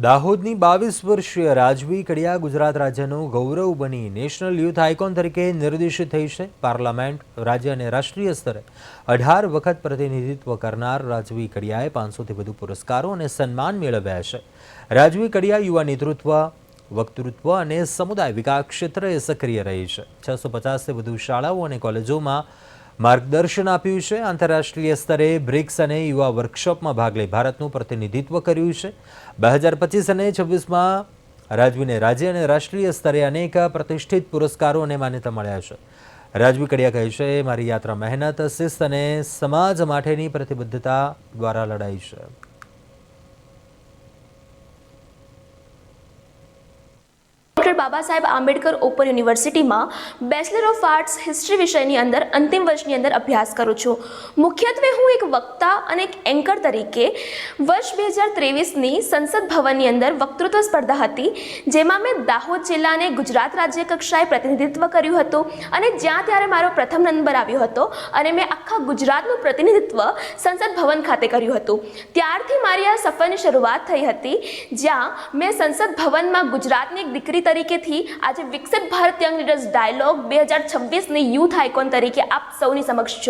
દાહોદની બાવીસ વર્ષીય રાજવી કડિયા ગુજરાત રાજ્યનું ગૌરવ બની નેશનલ યુથ આઇકોન તરીકે નિર્દેશિત થઈ છે. પાર્લામેન્ટ, રાજ્ય અને રાષ્ટ્રીય સ્તરે અઢાર વખત પ્રતિનિધિત્વ કરનાર રાજવી કડિયાએ પાંચસોથી વધુ પુરસ્કારો અને સન્માન મેળવ્યા છે. રાજવી કડિયા યુવા નેતૃત્વ, વક્તૃત્વ અને સમુદાય વિકાસ ક્ષેત્રે સક્રિય રહી છે. છસો પચાસથી વધુ શાળાઓ અને કોલેજોમાં માર્ગદર્શન આપ્યું છે. આંતરરાષ્ટ્રીય સ્તરે બ્રિક્સ અને યુવા વર્કશોપમાં ભાગ લઈ ભારતનું પ્રતિનિધિત્વ કર્યું છે. બે હજાર પચીસ અને છવ્વીસમાં રાજવીને રાજ્ય અને રાષ્ટ્રીય સ્તરે અનેક પ્રતિષ્ઠિત પુરસ્કારો અને માન્યતા મળ્યા છે. રાજવી કડિયા કહે છે, મારી યાત્રા મહેનત, શિસ્ત અને સમાજ માટેની પ્રતિબદ્ધતા દ્વારા લડાઈ છે. બાબા સાહેબ આંબેડકર ઓપન યુનિવર્સિટીમાં બેચલર ઓફ આર્ટ્સ હિસ્ટ્રી વિષયની અંદર અંતિમ વર્ષની અંદર અભ્યાસ કરું છું. મુખ્યત્વે હું એક વક્તા અને એક એન્કર તરીકે વર્ષ બે હજાર ત્રેવીસની સંસદ ભવનની અંદર વક્તૃત્વ સ્પર્ધા હતી, જેમાં મેં દાહોદ જિલ્લાને ગુજરાત રાજ્ય કક્ષાએ પ્રતિનિધિત્વ કર્યું હતું અને જ્યાં ત્યારે મારો પ્રથમ નંબર આવ્યો હતો અને મેં આખા ગુજરાતનું પ્રતિનિધિત્વ સંસદ ભવન ખાતે કર્યું હતું. ત્યારથી મારી આ સફરની શરૂઆત થઈ હતી, જ્યાં મેં સંસદ ભવનમાં ગુજરાતની એક દીકરી તરીકેથી આજે વિકસિત ભારત યંગ લીડર્સ ડાયલોગ બે હજાર છવ્વીસની યુથ આઇકોન તરીકે આપ સૌની સમક્ષ